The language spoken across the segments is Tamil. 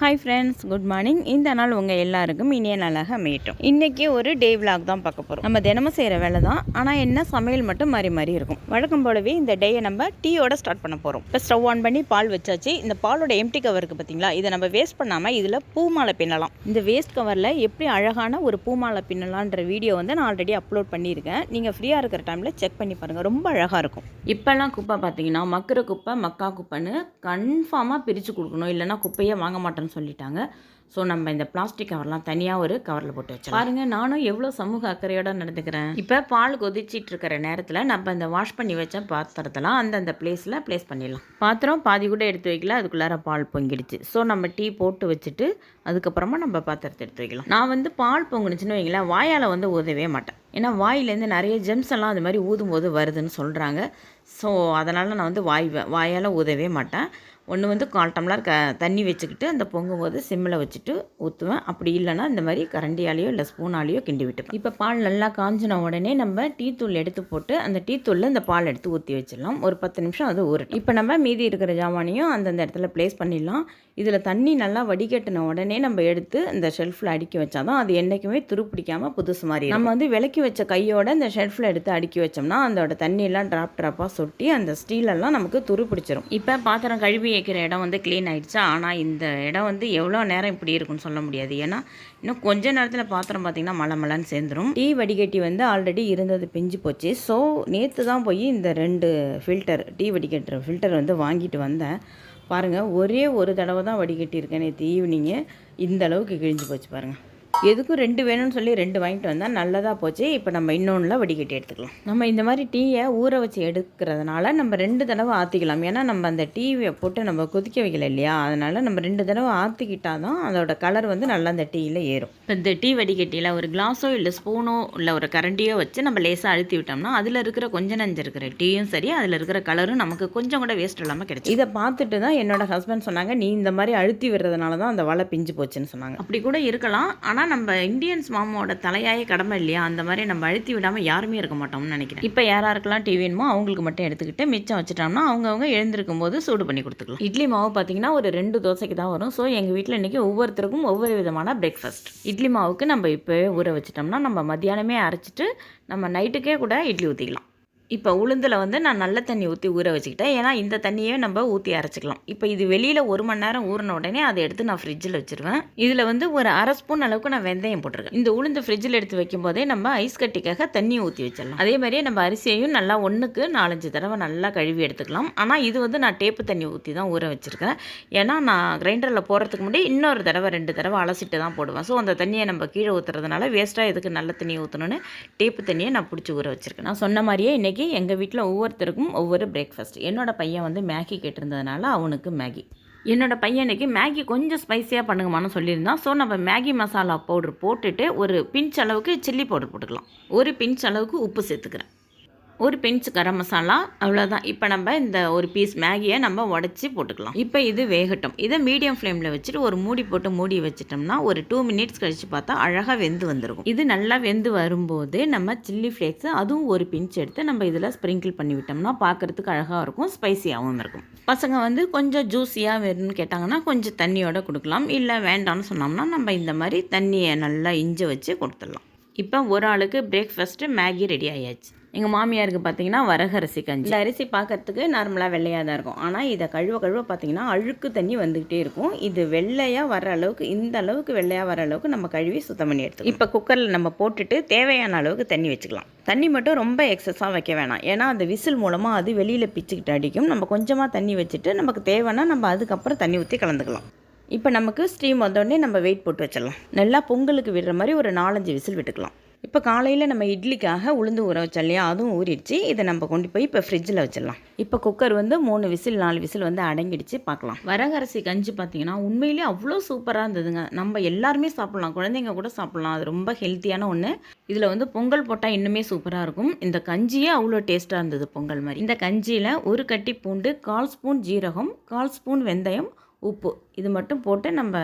ஹாய் ஃப்ரெண்ட்ஸ் குட் மார்னிங் இந்த நாள் உங்கள் எல்லாருக்கும் இனிய நாளாக அமையட்டும். இன்றைக்கி ஒரு டே விளாக் தான் பார்க்க போகிறோம் நம்ம தினமும் செய்கிற வேலை தான். ஆனால் என்ன சமையல் மட்டும் மாறி மாறி இருக்கும். வழக்கம் போலவே இந்த டேயை நம்ம டீயோட ஸ்டார்ட் பண்ண போகிறோம் இப்போ ஸ்டவ் ஆன் பண்ணி பால் வச்சாச்சு. இந்த பாலோட எம்டி கவர் இருக்குது பார்த்தீங்களா இதை நம்ம வேஸ்ட் பண்ணாமல் இதில் பூமாலை பின்னலாம். இந்த வேஸ்ட் கவரில் எப்படி அழகான ஒரு பூமாலை பின்னலான்ற வீடியோ வந்து நான் ஆல்ரெடி அப்லோட் பண்ணியிருக்கேன். நீங்கள் ஃப்ரீயாக இருக்கிற டைமில் செக் பண்ணி பாருங்கள் ரொம்ப அழகாக இருக்கும். இப்போல்லாம் குப்பை பார்த்தீங்கன்னா மக்கிற குப்பை மக்கா குப்பைன்னு கன்ஃபார்மாக பிரித்து கொடுக்கணும். இல்லைன்னா குப்பையே வாங்க மாட்டேன்னு சொல்லிட்டாங்க. ஸோ நம்ம இந்த பிளாஸ்டிக் கவர்லாம் தனியாக ஒரு கவரில் போட்டு வச்சோம் பாருங்க நானும் எவ்வளோ சமூக அக்கறையோட நடந்துக்கிறேன். இப்போ பால் கொதிச்சிட்டு இருக்கிற நேரத்தில் நம்ம இந்த வாஷ் பண்ணி வச்ச பாத்திரத்தெல்லாம் அந்தந்த பிளேஸில் ப்ளேஸ் பண்ணிடலாம். பாத்திரம் பாதி கூட எடுத்து வைக்கல அதுக்குள்ளார பால் பொங்கிடுச்சு. ஸோ நம்ம டீ போட்டு வச்சுட்டு அதுக்கப்புறமா நம்ம பாத்திரத்தை எடுத்து வைக்கலாம். நான் வந்து பால் பொங்குனுச்சுன்னு வைங்களேன் வாயால் வந்து ஊதவே மாட்டேன். ஏன்னா வாயிலேருந்து நிறைய ஜெம்ஸ் எல்லாம் அது மாதிரி ஊதும் போது வருதுன்னு சொல்கிறாங்க ஸோ அதனால் நான் வந்து வாய் வாயால் ஊதவே மாட்டேன். ஒன்று வந்து கால் டம்ளர் க தண்ணி வச்சுக்கிட்டு அந்த பொங்கும்போது சிம்மில் வச்சுட்டு ஊற்றுவேன் அப்படி இல்லைன்னா இந்த மாதிரி கரண்டியாலேயோ இல்லை ஸ்பூனாலேயோ கிண்டி விட்டுப்பேன் இப்போ பால் நல்லா காஞ்சின உடனே நம்ம டீ தூள் எடுத்து போட்டு அந்த டீ தூளில் இந்த பால் எடுத்து ஊற்றி வச்சிடலாம். ஒரு பத்து நிமிஷம் அது ஊறட்டும். இப்போ நம்ம மீதி இருக்கிற ஜாமானையும் அந்தந்த இடத்துல ப்ளேஸ் பண்ணிடலாம். இதில் தண்ணி நல்லா வடிகட்டின உடனே நம்ம எடுத்து இந்த ஷெல்ஃபில் அடுக்கி வச்சாதான் அது என்றைக்குமே துருப்பிடிக்காமல் புதுசு மாதிரி நம்ம வந்து விளக்கி வச்ச கையோட இந்த ஷெல்ஃபில் எடுத்து அடுக்கி வச்சோம்னா அதோட தண்ணியெல்லாம் ட்ராப் ட்ராப்பாக சொட்டி அந்த ஸ்டீலெல்லாம் நமக்கு துரு பிடிச்சிரும் இப்போ பாத்திரம் கழுவி வைக்கிற இடம் வந்து க்ளீன் ஆகிடுச்சா ஆனால் இந்த இடம் வந்து எவ்வளோ நேரம் இப்படி இருக்கும்னு சொல்ல முடியாது. ஏன்னா இன்னும் கொஞ்ச நேரத்தில் பாத்திரம் பார்த்திங்கன்னா மலை மலைன்னு சேர்ந்துரும். டீ வடிகட்டி வந்து ஆல்ரெடி இருந்தது பிஞ்சு போச்சு. ஸோ நேற்று தான் போய் இந்த ரெண்டு ஃபில்டர் டீ வடிகட்டுற ஃபில்டர் வந்து வாங்கிட்டு வந்தேன். பாருங்கள் ஒரே ஒரு தடவை தான் வடிகட்டியிருக்கேன் நேற்று ஈவினிங்கு இந்த அளவுக்கு கிழிஞ்சு போச்சு பாருங்கள் எதுக்கும் ரெண்டு வேணும்னு சொல்லி ரெண்டு வாங்கிட்டு வந்தால் நல்லதாக போச்சு. இப்போ நம்ம இன்னொன்றில் வடிகட்டி எடுத்துக்கலாம். நம்ம இந்த மாதிரி டீயை ஊற வச்சு எடுக்கிறதுனால நம்ம ரெண்டு தடவை ஆற்றிக்கலாம் ஏன்னா நம்ம அந்த டீயை போட்டு நம்ம கொதிக்க வைக்கல இல்லையா? அதனால் நம்ம ரெண்டு தடவை ஆற்றிக்கிட்டால் தான் அதோட கலர் வந்து நல்லா அந்த டீயில் ஏறும். இப்போ இந்த டீ வடிகட்டியில் ஒரு கிளாஸோ இல்லை ஸ்பூனோ இல்லை ஒரு கரண்டியோ வச்சு நம்ம லேசாக அழுத்தி விட்டோம்னா அதில் இருக்கிற கொஞ்சம் நஞ்சு இருக்கிற டீயும் சரி அதில் இருக்கிற கலரும் நமக்கு கொஞ்சம் கூட வேஸ்ட் இல்லாமல் கிடைக்கும் இதை பார்த்துட்டு தான் என்னோட ஹஸ்பண்ட் சொன்னாங்க நீ இந்த மாதிரி அழுத்தி விடுறதுனால தான் அந்த வலை பிஞ்சு போச்சுன்னு சொன்னாங்க. அப்படி கூட இருக்கலாம். ஆனால் நம்ம இந்தியன்ஸ் மாமாவோட தலையாய கடமை இல்லையா? அந்த மாதிரி நம்ம அழுத்தி விடாமல் யாருமே இருக்க மாட்டோம்னு நினைக்கிறேன். இப்போ யாராருக்கெல்லாம் டீ வேணுமோ அவங்களுக்கு மட்டும் எடுத்துக்கிட்டு மிச்சம் வச்சுட்டோம்னா அவங்கவுங்க எழுந்திருக்கும் போது சூடு பண்ணி கொடுத்துக்கலாம். இட்லி மாவு பார்த்தீங்கன்னா ஒரு ரெண்டு தோசைக்கு தான் வரும். ஸோ எங்கள் வீட்டில் இன்றைக்கி ஒவ்வொருத்தருக்கும் ஒவ்வொரு விதமான பிரேக்ஃபாஸ்ட் இட்லி மாவுக்கு நம்ம இப்போவே ஊற வச்சிட்டோம்னா நம்ம மத்தியானமே அரைச்சிட்டு நம்ம நைட்டுக்கே கூட இட்லி ஊற்றிக்கலாம் இப்போ உளுந்தில் வந்து நான் நல்ல தண்ணி ஊற்றி ஊற வச்சுக்கிட்டேன். ஏன்னா இந்த தண்ணியே நம்ம ஊற்றி அரைச்சிக்கலாம். இப்போ இது வெளியில் ஒரு மணி நேரம் ஊறின உடனே அதை எடுத்து நான் ஃப்ரிட்ஜில் வச்சுருவேன். இதில் வந்து ஒரு அரை ஸ்பூன் அளவுக்கு நான் வெந்தயம் போட்டிருக்கேன். இந்த உளுந்து ஃப்ரிட்ஜில் எடுத்து வைக்கும் போதே நம்ம ஐஸ் கட்டிக்காக தண்ணி ஊற்றி வச்சிடலாம். அதே மாதிரியே நம்ம அரிசியையும் நல்லா ஒன்றுக்கு நாலஞ்சு தடவை நல்லா கழுவி எடுத்துக்கலாம். ஆனால் இது வந்து நான் டேப்பு தண்ணி ஊற்றி தான் ஊற வச்சுருக்கேன். ஏன்னா நான் கிரைண்டரில் போடுறதுக்கு முன்னாடி இன்னொரு தடவை ரெண்டு தடவை அலசிட்டு தான் போடுவேன். ஸோ அந்த தண்ணியை நம்ம கீழே ஊற்றுறதுனால வேஸ்ட்டாக எதுக்கு நல்ல தண்ணி ஊற்றணும்னு டேப்பு தண்ணியை நான் பிடிச்சி ஊற வச்சுருக்கேன். நான் சொன்ன மாதிரியே இன்றைக்கி எங்கள் வீட்டில் ஒவ்வொருத்தருக்கும் ஒவ்வொரு பிரேக்ஃபாஸ்ட் என்னோட பையன் வந்து மேகி கேட்டிருந்ததுனால அவனுக்கு மேகி. என்னோட பையனுக்கு மேகி கொஞ்சம் ஸ்பைஸியாக பண்ணுங்கம்மான்னு சொல்லியிருந்தான். ஸோ நம்ம மேகி மசாலா பவுடர் போட்டுட்டு ஒரு பிஞ்ச் அளவுக்கு சில்லி பவுடர் போட்டுக்கலாம். ஒரு பிஞ்ச் அளவுக்கு உப்பு சேர்த்துக்கிறேன். ஒரு பிஞ்ச் கரம் மசாலா அவ்வளோதான் இப்போ நம்ம இந்த ஒரு பீஸ் மேகியை நம்ம உடச்சி போட்டுக்கலாம். இப்போ இது வேகட்டும். இதை மீடியம் ஃப்ளேமில் வச்சுட்டு ஒரு மூடி போட்டு மூடி வச்சிட்டோம்னா ஒரு டூ மினிட்ஸ் கழித்து பார்த்தா அழகாக வெந்து வந்துருக்கும். இது நல்லா வெந்து வரும்போது நம்ம சில்லி ஃப்ளேக்ஸ் அதுவும் ஒரு பிஞ்ச் எடுத்து நம்ம இதில் ஸ்ப்ரிங்கிள் பண்ணி விட்டோம்னா பார்க்குறதுக்கு அழகாக இருக்கும் ஸ்பைசியாகவும் இருக்கும். பசங்க வந்து கொஞ்சம் ஜூஸியாக வேணும்னு கேட்டாங்கன்னா கொஞ்சம் தண்ணியோட கொடுக்கலாம். இல்லை வேண்டாம்னு சொன்னோம்னா நம்ம இந்த மாதிரி தண்ணியை நல்லா இஞ்சி வச்சு கொடுத்துடலாம். இப்போ ஒரு ஆளுக்கு பிரேக்ஃபாஸ்ட்டு மேகி ரெடி ஆயாச்சு. எங்கள் மாமியாருக்கு பார்த்தீங்கன்னா வரகரிசி கஞ்சி. இந்த அரிசி பார்க்கறதுக்கு நார்மலாக வெள்ளையாக தான் இருக்கும். ஆனால் இதை கழுவ கழுவ பார்த்தீங்கன்னா அழுக்கு தண்ணி வந்துக்கிட்டே இருக்கும். இது வெள்ளையாக வர அளவுக்கு இந்த அளவுக்கு வெள்ளையாக வர அளவுக்கு நம்ம கழுவி சுத்தம் பண்ணி எடுத்துக்கலாம் இப்போ குக்கரில் நம்ம போட்டுட்டு தேவையான அளவுக்கு தண்ணி வச்சுக்கலாம். தண்ணி மட்டும் ரொம்ப எக்ஸஸாக வைக்க வேணாம். ஏன்னா அந்த விசில் மூலமாக அது வெளியில் பிச்சுக்கிட்டு அடிக்கும். நம்ம கொஞ்சமாக தண்ணி வச்சுட்டு நமக்கு தேவைன்னா நம்ம அதுக்கப்புறம் தண்ணி ஊற்றி கலந்துக்கலாம். இப்போ நமக்கு ஸ்டீம் வந்தோடனே நம்ம வெயிட் போட்டு வச்சிடலாம். நல்லா பொங்கலுக்கு விடுற மாதிரி ஒரு நாலஞ்சு விசில் விட்டுக்கலாம். இப்போ காலையில் நம்ம இட்லிக்காக உளுந்து ஊற வச்சோம் இல்லையா அதுவும் ஊறிடுச்சு. இதை நம்ம கொண்டு போய் இப்போ ஃப்ரிட்ஜில் வச்சிடலாம். இப்போ குக்கர் வந்து மூணு விசில் நாலு விசில் வந்து அடங்கிடுச்சு. பார்க்கலாம். வரகரிசி கஞ்சி பார்த்தீங்கன்னா உண்மையிலேயே அவ்வளோ சூப்பராக இருந்ததுங்க. நம்ம எல்லாருமே சாப்பிட்லாம். குழந்தைங்க கூட சாப்பிட்லாம். அது ரொம்ப ஹெல்த்தியான ஒன்று இதில் வந்து பொங்கல் போட்டால் இன்னுமே சூப்பராக இருக்கும். இந்த கஞ்சியே அவ்வளோ டேஸ்ட்டாக இருந்தது பொங்கல் மாதிரி. இந்த கஞ்சியில் ஒரு கட்டி பூண்டு கால் ஸ்பூன் ஜீரகம் கால் ஸ்பூன் வெந்தயம் உப்பு. இது மட்டும் போட்டு நம்ம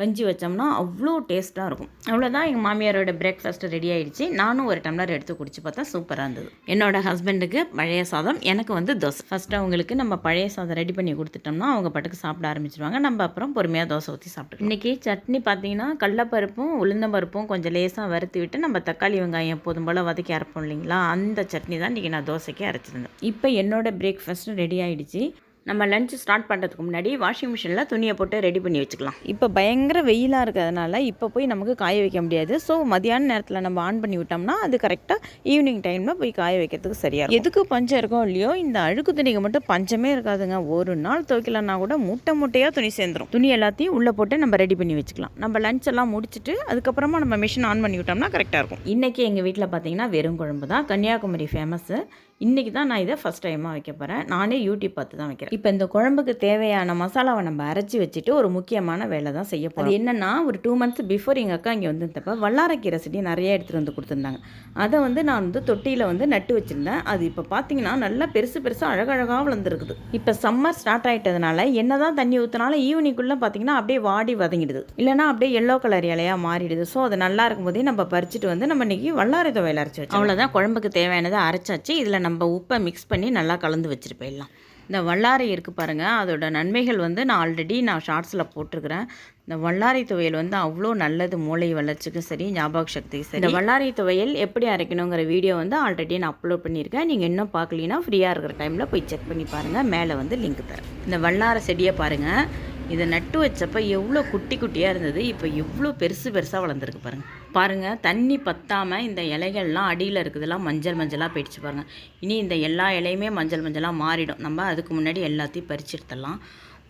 கஞ்சி வச்சோம்னா அவ்வளோ டேஸ்ட்டாக இருக்கும். அவ்வளோதான் எங்கள் மாமியாரோட பிரேக்ஃபாஸ்ட்டு ரெடி ஆகிடுச்சு நானும் ஒரு டம்ளர் எடுத்து குடிச்சு பார்த்தா சூப்பராக இருந்தது. என்னோட ஹஸ்பண்டுக்கு பழைய சாதம் எனக்கு வந்து தோசை. ஃபஸ்ட்டு அவங்களுக்கு நம்ம பழைய சாதம் ரெடி பண்ணி கொடுத்துட்டோம்னா அவங்க பாட்டுக்கு சாப்பிட ஆரம்பிச்சிருவாங்க. நம்ம அப்புறம் பொறுமையாக தோசை ஊற்றி சாப்பிட்டு இன்றைக்கி சட்னி பார்த்தீங்கன்னா கடலப்பருப்பும் உளுந்தம்பருப்பும் கொஞ்சம் லேசாக வறுத்து விட்டு நம்ம தக்காளி வெங்காயம் எப்போதும் போல் வதக்கி அரைப்போம் இல்லைங்களா? அந்த சட்னி தான் இன்றைக்கி நான் தோசைக்கு அரைச்சிருந்தேன். இப்போ என்னோட பிரேக்ஃபாஸ்ட்டு ரெடி ஆகிடுச்சு நம்ம லஞ்ச் ஸ்டார்ட் பண்ணுறதுக்கு முன்னாடி வாஷிங் மிஷினில் துணியை போட்டு ரெடி பண்ணி வச்சுக்கலாம். இப்போ பயங்கர வெயிலாக இருக்கிறதுனால இப்போ போய் நமக்கு காய வைக்க முடியாது. ஸோ மதியான நேரத்தில் நம்ம ஆன் பண்ணி விட்டோம்னா அது கரெக்டாக ஈவினிங் டைமில் போய் காய வைக்கிறதுக்கு சரியாக இருக்கும். எதுக்கு பஞ்சம் இருக்கோ இல்லையோ இந்த அழுக்கு துணிக்கு மட்டும் பஞ்சமே இருக்காதுங்க. ஒரு நாள் துவைக்கலன்னா கூட மூட்டை மூட்டையாக துணி சேர்ந்துரும். துணி எல்லாத்தையும் உள்ளே போட்டு நம்ம ரெடி பண்ணி வச்சுக்கலாம். நம்ம லஞ்ச் எல்லாம் முடிச்சுட்டு அதுக்கப்புறமா நம்ம மிஷின் ஆன் பண்ணி விட்டோம்னா கரெக்டாக இருக்கும். இன்றைக்கி எங்கள் வீட்டில் பார்த்தீங்கன்னா வெறும் குழம்பு தான் கன்னியாகுமரி ஃபேமஸ்ஸு இன்றைக்கி தான் நான் இதை ஃபஸ்ட் டைமாக வைக்க போகிறேன் நானே யூடியூப் பார்த்து தான் வைக்கிறேன். இப்போ இந்த குழம்புக்கு தேவையான மசாலாவை நம்ம அரைச்சி வச்சுட்டு ஒரு முக்கியமான வேலை தான் செய்ய போகிறோம் அது என்னென்னா ஒரு டூ மந்த்ஸ் பிஃபோர் எங்கள் அக்கா இங்கே வந்திருந்தப்ப வல்லாரக்கீரை செடி நிறைய எடுத்துகிட்டு வந்து கொடுத்துருந்தாங்க. அதை வந்து நான் வந்து தொட்டியில் வந்து நட்டு வச்சுருந்தேன். அது இப்போ பார்த்தீங்கன்னா நல்லா பெருசு பெருசாக அழகழகாக வளர்ந்துருக்குது. இப்போ சம்மர் ஸ்டார்ட் ஆகிட்டதுனால என்ன தான் தண்ணி ஊற்றினாலும் ஈவினிங்குள்ளே பார்த்தீங்கன்னா அப்படியே வாடி வதங்கிடுது. இல்லைனா அப்படியே எல்லோ கலர் இலையாக மாறிடுது. ஸோ அது நல்லா இருக்கும்போதே நம்ம பறிச்சுட்டு வந்து நம்ம இன்றைக்கி வல்லாரை துவையல் அரைச்சி வச்சோம் அவ்வளோதான் குழம்புக்கு தேவையானதை அரைச்சாச்சு. இதில் நம்ம உப்பை மிக்ஸ் பண்ணி நல்லா கலந்து வச்சுட்டு போயிடலாம். இந்த வல்லாரை இருக்குது பாருங்கள் அதோட நன்மைகள் வந்து நான் ஆல்ரெடி நான் ஷார்ட்ஸில் போட்டிருக்கிறேன். இந்த வல்லாரை துவையல் வந்து அவ்வளோ நல்லது மூளை வளர்ச்சிக்கும் சரி ஞாபக சக்திக்கும் சரி. இந்த வல்லாரை துவையல் எப்படி அரைக்கணுங்கிற வீடியோ வந்து ஆல்ரெடி நான் அப்லோட் பண்ணியிருக்கேன். நீங்கள் இன்னும் பார்க்கலீன்னா ஃப்ரீயாக இருக்கிற டைமில் போய் செக் பண்ணி பாருங்கள் மேலே வந்து லிங்க் தரேன். இந்த வல்லாரை செடியை பாருங்கள் இதை நட்டு வச்சப்போ எவ்வளோ குட்டி குட்டியாக இருந்தது இப்போ எவ்வளோ பெருசு பெருசாக வளர்ந்துருக்கு பாருங்கள் பாருங்கள் தண்ணி பற்றாமல் இந்த இலைகள்லாம் அடியில் இருக்குதெல்லாம் மஞ்சள் மஞ்சளாக போயிடுச்சு பாருங்கள் இனி இந்த எல்லா இலையுமே மஞ்சள் மஞ்சளாக மாறிடும். நம்ம அதுக்கு முன்னாடி எல்லாத்தையும் பறிச்சு எடுத்துடலாம்.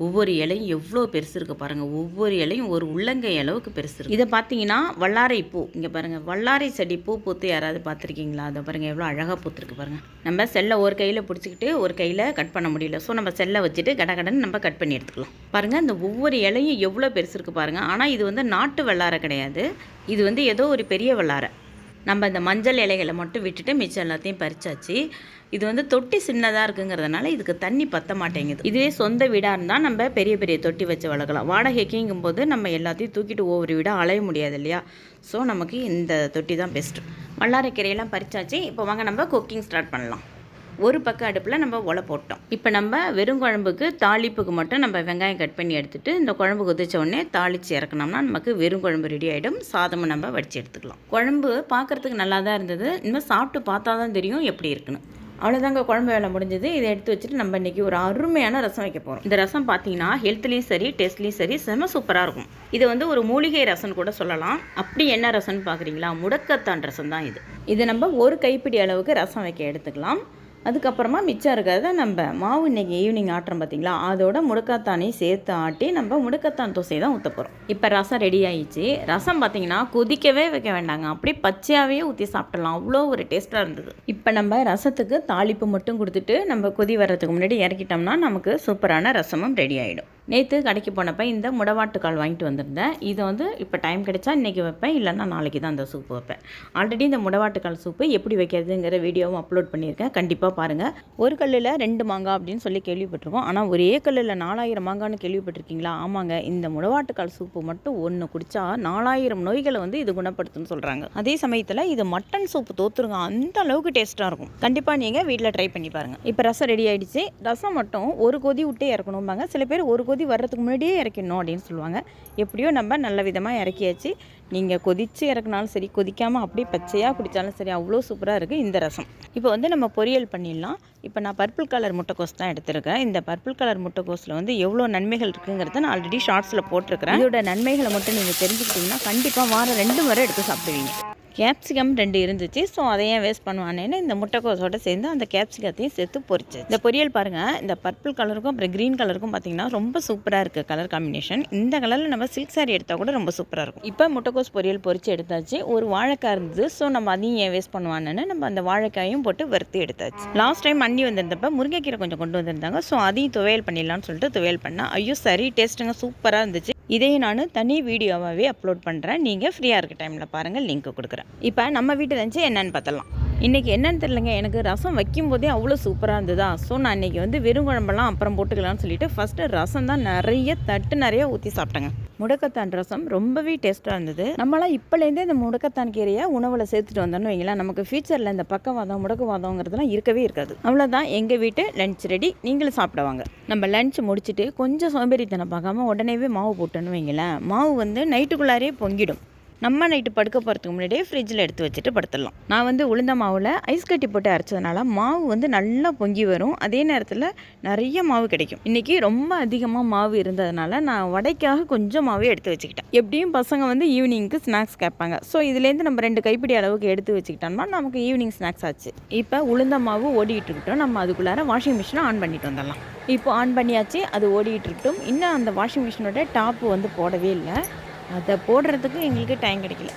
ஒவ்வொரு இலையும் எவ்வளோ பெருசு இருக்குது பாருங்கள் ஒவ்வொரு இலையும் ஒரு உள்ளங்கை அளவுக்கு பெருசு இருக்குது இதை பார்த்தீங்கன்னா வல்லாரை பூ. இங்கே பாருங்கள் வல்லாரை செடி பூ பூத்து யாராவது பார்த்துருக்கீங்களா? அதை பாருங்கள் எவ்வளோ அழகாக பூத்துருக்கு பாருங்கள் நம்ம செல்லை ஒரு கையில் பிடிச்சிக்கிட்டு ஒரு கையில் கட் பண்ண முடியல. ஸோ நம்ம செல்லை வச்சுட்டு கடகடன்னு நம்ம கட் பண்ணி எடுத்துக்கலாம். பாருங்கள் இந்த ஒவ்வொரு இலையும் எவ்வளோ பெருசு இருக்குது பாருங்கள் ஆனால் இது வந்து நாட்டு வல்லாரை கிடையாது. இது வந்து ஏதோ ஒரு பெரிய வல்லாரை. நம்ம இந்த மஞ்சள் இலைகளை மட்டும் விட்டுட்டு மிச்சம் எல்லாத்தையும் பறிச்சாச்சு. இது வந்து தொட்டி சின்னதாக இருக்குங்கிறதுனால இதுக்கு தண்ணி பத்த மாட்டேங்குது. இதுவே சொந்த வீடாக இருந்தால் நம்ம பெரிய பெரிய தொட்டி வச்சு வளர்க்கலாம். வாடகைக்குங்கும் போது நம்ம எல்லாத்தையும் தூக்கிட்டு ஒவ்வொரு வீடாக அலைய முடியாது இல்லையா? ஸோ நமக்கு இந்த தொட்டி தான் பெஸ்ட்டு வல்லாரைக்கீரையெல்லாம் பறிச்சாச்சு. இப்போ வாங்க நம்ம குக்கிங் ஸ்டார்ட் பண்ணலாம். ஒரு பக்க அடுப்பில் நம்ம ஒலை போட்டோம். இப்போ நம்ம வெறும் குழம்புக்கு தாளிப்புக்கு மட்டும் நம்ம வெங்காயம் கட் பண்ணி எடுத்துகிட்டு இந்த குழம்பு கொதிச்ச உடனே தாளித்து இறக்கணும்னா நமக்கு வெறும் குழம்பு ரெடி ஆகிடும் சாதமும் நம்ம வடித்து எடுத்துக்கலாம். குழம்பு பார்க்குறதுக்கு நல்லா தான் இருந்தது. இன்னும் சாப்பிட்டு பார்த்தா தான் தெரியும் எப்படி இருக்குன்னு. அவ்வளோதாங்க குழம்பு வேலை முடிஞ்சது. இதை எடுத்து வச்சுட்டு நம்ம இன்றைக்கி ஒரு அருமையான ரசம் வைக்க போகிறோம் இந்த ரசம் பார்த்தீங்கன்னா ஹெல்த்லேயும் சரி டேஸ்ட்லேயும் சரி செம சூப்பராக இருக்கும். இது வந்து ஒரு மூலிகை ரசம் கூட சொல்லலாம். அப்படி என்ன ரசம்னு பார்க்குறீங்களா முடக்கத்தான் ரசம் தான் இது. இது நம்ம ஒரு கைப்பிடி அளவுக்கு ரசம் வைக்க எடுத்துக்கலாம். அதுக்கப்புறமா மிச்சம் இருக்கிறத நம்ம மாவு இன்னைக்கு ஈவினிங் ஆட்டுறோம் பார்த்தீங்களா? அதோட முடக்கத்தானையும் சேர்த்து ஆட்டி நம்ம முடக்கத்தான் தோசை தான் ஊற்ற போகிறோம் இப்போ ரசம் ரெடி ஆயிடுச்சு. ரசம் பார்த்தீங்கன்னா கொதிக்கவே வைக்க வேண்டாங்க. அப்படியே பச்சையாகவே ஊற்றி சாப்பிடலாம். அவ்வளோ ஒரு டேஸ்ட்டாக இருந்தது. இப்போ நம்ம ரசத்துக்கு தாளிப்பு மட்டும் கொடுத்துட்டு நம்ம கொதி வர்றதுக்கு முன்னாடி இறக்கிட்டோம்னா நமக்கு சூப்பரான ரசமும் ரெடி ஆகிடும் நேற்று கடைக்கு போனப்போ இந்த முடவாட்டுக்கால் வாங்கிட்டு வந்திருந்தேன். இதை வந்து இப்போ டைம் கிடைச்சா இன்றைக்கி வைப்பேன் இல்லைன்னா நாளைக்கு தான் அந்த சூப்பு வைப்பேன். ஆல்ரெடி இந்த முடவாட்டுக்கால் சூப்பு எப்படி வைக்கிறதுங்கிற வீடியோவும் அப்லோட் பண்ணியிருக்கேன். கண்டிப்பாக பாருங்கள் ஒரு கல்லில் ரெண்டு மாங்காய் அப்படின்னு சொல்லி கேள்விப்பட்டிருக்கோம். ஆனால் ஒரே கல்லில் நாலாயிரம் மாங்கான்னு கேள்விப்பட்டிருக்கீங்களா? ஆமாங்க. இந்த முடவாட்டுக்கால் சூப்பு மட்டும் ஒன்று குடித்தா நாலாயிரம் நோய்களை வந்து இது குணப்படுத்தும்னு சொல்கிறாங்க அதே சமயத்தில் இது மட்டன் சூப்பு தோத்துருங்க. அந்த அளவுக்கு டேஸ்ட்டாக இருக்கும். கண்டிப்பாக நீங்கள் வீட்டில் ட்ரை பண்ணி பாருங்கள் இப்போ ரசம் ரெடி ஆகிடுச்சு ரசம் மட்டும் ஒரு கொதி விட்டே இறக்கணும்பாங்க. சில பேர் ஒரு கொதி வர்றதுக்கு முன்னாடியே இறக்கணும் அப்படின்னு சொல்லுவாங்க. எப்படியோ நம்ம நல்ல விதமாக இறக்கியாச்சு. நீங்கள் கொதித்து இறக்குனாலும் சரி கொதிக்காமல் அப்படியே பச்சையாக குடித்தாலும் சரி அவ்வளோ சூப்பராக இருக்குது இந்த ரசம். இப்போ வந்து நம்ம பொரியல் பண்ணிடலாம். இப்போ நான் பர்பிள் கலர் முட்டைக்கோஸ் தான் எடுத்திருக்கேன். இந்த பர்பிள் கலர் முட்டைக்கோஸில் வந்து எவ்வளோ நன்மைகள் இருக்குங்கிறத நான் ஆல்ரெடி ஷார்ட்ஸில் போட்டிருக்கிறேன். இதோட நன்மைகளை மட்டும் நீங்கள் தெரிஞ்சுக்கிட்டிங்கன்னா கண்டிப்பாக வாரம் ரெண்டு முறை எடுத்து சாப்பிடுவீங்க. கேப்சிகம் ரெண்டு இருந்துச்சு. ஸோ அதை ஏன் வேஸ்ட் பண்ணுவானேன்னு இந்த முட்டைக்கோஸோட சேர்ந்து அந்த கேப்சிகத்தையும் சேர்த்து பொரிச்சு. இந்த பொரியல் பாருங்கள் இந்த பர்பிள் கலருக்கும் அப்புறம் க்ரீன் கலருக்கும் பார்த்தீங்கன்னா ரொம்ப சூப்பராக இருக்குது கலர் காம்பினேஷன் இந்த கலரில் நம்ம சில்க் சாரி எடுத்தால் கூட ரொம்ப சூப்பராக இருக்கும். இப்போ முட்டைக்கோஸ் பொரியல் பொரிச்சு எடுத்தாச்சு. ஒரு வாழைக்காய் இருந்தது. ஸோ நம்ம அதையும் ஏன் வேஸ்ட் பண்ணுவானேன்னு நம்ம அந்த வாழைக்காயும் போட்டு வறுத்து எடுத்தாச்சு. லாஸ்ட் டைம் அண்ணி வந்திருந்தப்ப முருங்கைக்கீரை கொஞ்சம் கொண்டு வந்திருந்தாங்க. ஸோ அதையும் துவையல் பண்ணிடலாம்னு சொல்லிட்டு துவையல் பண்ணேன் ஐயோ சரி டேஸ்ட்டுங்க சூப்பராக இருந்துச்சு. இதையும் நான் தனி வீடியோவாகவே அப்லோட் பண்ணுறேன் நீங்கள் ஃப்ரீயாக இருக்க டைமில் பாருங்கள் லிங்க் கொடுக்குறேன். இப்போ நம்ம வீட்டு லஞ்சு என்னென்னு பார்த்தலாம் இன்றைக்கி என்னன்னு தெரியலங்க. எனக்கு ரசம் வைக்கும்போதே அவ்வளோ சூப்பராக இருந்ததா? ஸோ நான் இன்றைக்கி வந்து வெறும் குழம்பெல்லாம் அப்புறம் போட்டுக்கலாம்னு சொல்லிட்டு ஃபஸ்ட்டு ரசம் தான் நிறைய தட்டு நிறைய ஊற்றி சாப்பிட்டேங்க. முடக்கத்தான் ரசம் ரொம்பவே டேஸ்ட்டாக இருந்தது. நம்மளாம் இப்போலேருந்தே இந்த முடக்கத்தான் கீரையை உணவில் சேர்த்துட்டு வந்தோம்னு வைங்களேன். நமக்கு ஃபியூச்சரில் இந்த பக்கவாதம் முடக்கவாதங்கிறதுலாம் இருக்கவே இருக்காது. அவ்வளோதான் எங்கள் வீட்டு லஞ்ச் ரெடி நீங்களும் சாப்பிடுவாங்க. நம்ம லஞ்ச் முடிச்சுட்டு கொஞ்சம் சோம்பேறித்தனம் பார்க்காம உடனேவே மாவு போட்டோன்னு வைங்களேன். மாவு வந்து நைட்டுக்குள்ளாரே பொங்கிடும். நம்ம நைட்டு படுக்க போகிறதுக்கு முன்னாடியே ஃப்ரிட்ஜில் எடுத்து வச்சுட்டு படுத்துடலாம். நான் வந்து உளுந்த மாவில் ஐஸ் கட்டி போட்டு அரைச்சதுனால மாவு வந்து நல்லா பொங்கி வரும். அதே நேரத்தில் நிறைய மாவு கிடைக்கும். இன்றைக்கி ரொம்ப அதிகமாக மாவு இருந்ததுனால நான் வடைக்காக கொஞ்சம் மாவே எடுத்து வச்சுக்கிட்டேன். எப்படியும் பசங்க வந்து ஈவினிங்க்கு ஸ்நாக்ஸ் கேட்பாங்க. ஸோ இதுலேருந்து நம்ம ரெண்டு கைப்பிடி அளவுக்கு எடுத்து வச்சுக்கிட்டோம்னா நமக்கு ஈவினிங் ஸ்நாக்ஸ் ஆச்சு. இப்போ உளுந்த மாவு ஓடிட்டு இருக்கட்டும். நம்ம அதுக்குள்ளார வாஷிங் மிஷினை ஆன் பண்ணிட்டு வந்துடலாம். இப்போ ஆன் பண்ணியாச்சு. அது ஓடிட்டு இருக்கட்டும். இன்னும் அந்த வாஷிங் மிஷினோட டாப்பு வந்து போடவே இல்லை. அதை போடுறதுக்கு எங்களுக்கு டைம் கிடைக்கல.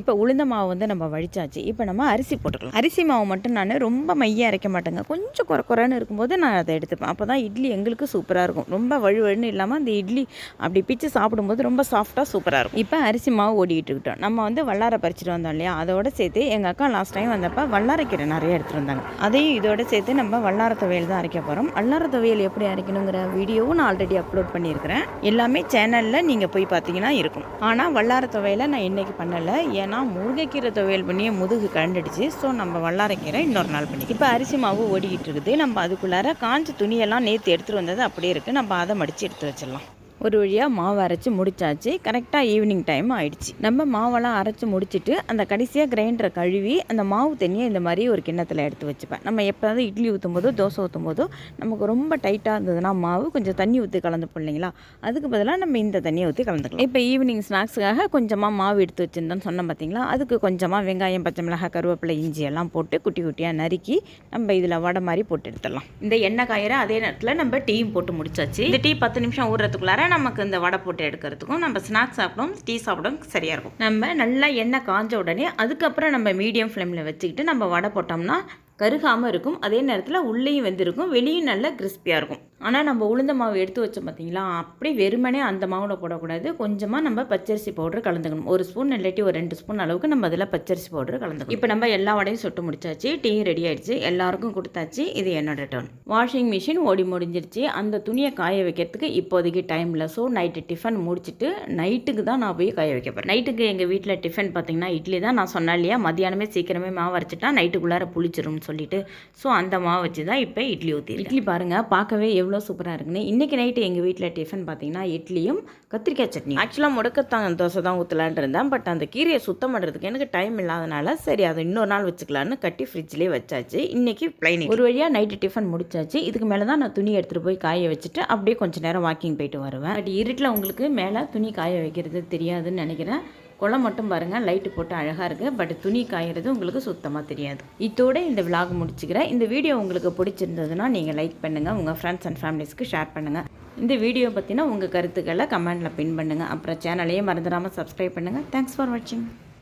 இப்போ உளுந்த மாவு வந்து நம்ம வழிச்சாச்சு இப்போ நம்ம அரிசி போட்டுக்கலாம். அரிசி மாவு மட்டும் நான் ரொம்ப மையாக அரைக்க மாட்டேங்க. கொஞ்சம் குறை குறைன்னு இருக்கும்போது நான் அதை எடுத்துப்பேன். அப்போ தான் இட்லி எங்களுக்கு சூப்பராக இருக்கும். ரொம்ப வழுவழுன்னு இல்லாமல் அந்த இட்லி அப்படி பிச்சு சாப்பிடும்போது ரொம்ப சாஃப்டாக சூப்பராக இருக்கும். இப்போ அரிசி மாவு ஓடிட்டு இருக்கட்டும். நம்ம வந்து வல்லாரை பறிச்சுட்டு வந்தோம் இல்லையா? அதோட சேர்த்து எங்கள் அக்கா லாஸ்ட் டைம் வந்தப்போ வல்லாரைக்கீரை நிறைய எடுத்துகிட்டு வந்தாங்க. அதையும் இதோட சேர்த்து நம்ம வல்லார துவையல் தான் அரைக்க போகிறோம் வல்லார துவையல் எப்படி அரைக்கணுங்கிற வீடியோவும் நான் ஆல்ரெடி அப்லோட் பண்ணியிருக்கிறேன். எல்லாமே சேனலில் நீங்கள் போய் பார்த்தீங்கன்னா இருக்கும். ஆனால் வல்லார துவையலை நான் இன்றைக்கி பண்ணலை. ஏன்னா முருங்கைக்கீரை துவையல் பண்ணி முதுகு கழண்டுடுச்சு. ஸோ நம்ம வல்லாரைக்கீரை இன்னொரு நாள் பண்ணி இப்போ அரிசி மாவு ஓடிக்கிட்டு இருக்குது. நம்ம அதுக்குள்ளார காஞ்ச துணியெல்லாம் நேற்று எடுத்துகிட்டு வந்தது அப்படியே இருக்குது நம்ம அதை மடித்து எடுத்து வச்சிடலாம். ஒரு வழியாக மாவு அரைச்சி முடிச்சாச்சு. கரெக்டாக ஈவினிங் டைம் ஆயிடுச்சு. நம்ம மாவெல்லாம் அரைச்சி முடிச்சிட்டு அந்த கடைசியாக கிரைண்டரை கழுவி அந்த மாவு தண்ணியை இந்த மாதிரி ஒரு கிண்ணத்தில் எடுத்து வச்சுப்பேன். நம்ம எப்போதாவது இட்லி ஊற்றும் போதோ தோசை ஊற்றும் போதோ நமக்கு ரொம்ப டைட்டாக இருந்ததுன்னா மாவு கொஞ்சம் தண்ணி ஊற்றி கலந்துப்போம் இல்லைங்களா? அதுக்கு பதிலாக நம்ம இந்த தண்ணியை ஊற்றி கலந்துக்கலாம். இப்போ ஈவினிங் ஸ்நாக்ஸுக்காக கொஞ்சமாக மாவு எடுத்து வச்சுருந்தோம்னு சொன்னோம் பார்த்தீங்களா அதுக்கு கொஞ்சமாக வெங்காயம் பச்சை மிளகாய் கருவேப்பிலை இஞ்சி எல்லாம் போட்டு குட்டி குட்டியாக நறுக்கி நம்ம இதில் வடை மாதிரி போட்டு எடுத்துடலாம். இந்த எண்ணெய் காயிற அதே நேரத்தில் நம்ம டீயும் போட்டு முடிச்சாச்சு. இந்த டீ பத்து நிமிஷம் ஊறுறதுக்குள்ளார நமக்கு இந்த வடை போட்டு எடுக்கிறதுக்கும் நம்ம ஸ்நாக்ஸ் சாப்பிடும் டீ சாப்பிடும் சரியாக இருக்கும். நம்ம நல்லா எண்ணெய் காஞ்ச உடனே அதுக்கப்புறம் நம்ம மீடியம் ஃப்ளேமில் வச்சுக்கிட்டு நம்ம வடை போட்டோம்னா கருகாமல் இருக்கும். அதே நேரத்தில் உள்ளேயும் வெந்திருக்கும். வெளியும் நல்லா கிறிஸ்பியாக இருக்கும். ஆனால் நம்ம உளுந்த மாவு எடுத்து வச்சோம் பார்த்தீங்களா அப்படி வெறுமனே அந்த மாவில் போடக்கூடாது. கொஞ்சமாக நம்ம பச்சரிசி பவுடர் கலந்துக்கணும். ஒரு ஸ்பூன் இல்லாட்டி ஒரு ரெண்டு ஸ்பூன் அளவுக்கு நம்ம அதில் பச்சரிசி பவுடர் கலந்துக்கணும். இப்போ நம்ம எல்லா வடையும் சுட்டு முடிச்சாச்சு. டீ ரெடி ஆயிடுச்சு. எல்லாருக்கும் கொடுத்தாச்சு. இது என்னோட டர்ன் வாஷிங் மிஷின் ஓடி முடிஞ்சிருச்சு. அந்த துணியை காய வைக்கிறதுக்கு இப்போதைக்கு டைம் ஸோ நைட்டு டிஃபன் முடிச்சுட்டு நைட்டுக்கு தான் நான் போய் காய வைக்க போகிறேன் நைட்டுக்கு எங்கள் வீட்டில் டிஃபன் பார்த்தீங்கன்னா இட்லி தான் நான் சொன்னேன் இல்லையா? மதியானமே சீக்கிரமே மாவு அரைச்சிட்டா நைட்டுக்குள்ளார புளிச்சிரும்னு சொல்லிட்டு. ஸோ அந்த மாவு வச்சு தான் இப்போ இட்லி ஊற்றி இட்லி பாருங்கள் பார்க்கவே எவ்வளோ சூப்பராக இருக்குன்னு. இன்றைக்கி நைட்டு எங்கள் வீட்டில் டிஃபன் பார்த்தீங்கன்னா இட்லியும் கத்திரிக்காய் சட்னி ஆக்சுவலாக முடக்கத்தான் தோசை தான் ஊற்றலான் இருந்தேன். பட் அந்த கீரையை சுத்தம் பண்ணுறதுக்கு எனக்கு டைம் இல்லாதனால சரி அதை இன்னொரு நாள் வச்சுக்கலான்னு கட்டி ஃப்ரிட்ஜ்லேயே வச்சாச்சு. இன்றைக்கி ப்ளைன் ஒரு வழியாக நைட்டு டிஃபன் முடிச்சாச்சு. இதுக்கு மேலே தான் நான் துணி எடுத்துகிட்டு போய் காய வச்சுட்டு அப்படியே கொஞ்சம் நேரம் வாக்கிங் போயிட்டு வருவேன். பட் இருட்டில் உங்களுக்கு மேலே துணி காய வைக்கிறது தெரியாதுன்னு நினைக்கிறேன். குளம் மட்டும் பாருங்கள் லைட்டு போட்டு அழகாக இருக்குது பட் துணி காயறது உங்களுக்கு சுத்தமாக தெரியாது. இதோட இந்த விலாக் முடிச்சுக்கிறேன். இந்த வீடியோ உங்களுக்கு பிடிச்சிருந்ததுன்னா நீங்கள் லைக் பண்ணுங்கள் உங்கள் ஃப்ரெண்ட்ஸ் அண்ட் ஃபேமிலிஸ்க்கு ஷேர் பண்ணுங்கள் இந்த வீடியோ பற்றினா உங்கள் கருத்துக்களை கமெண்டில் பின் பண்ணுங்கள் அப்புறம் சேனலையே மறந்துடாமல் சப்ஸ்கிரைப் பண்ணுங்கள் தேங்க்ஸ் ஃபார் வாட்சிங்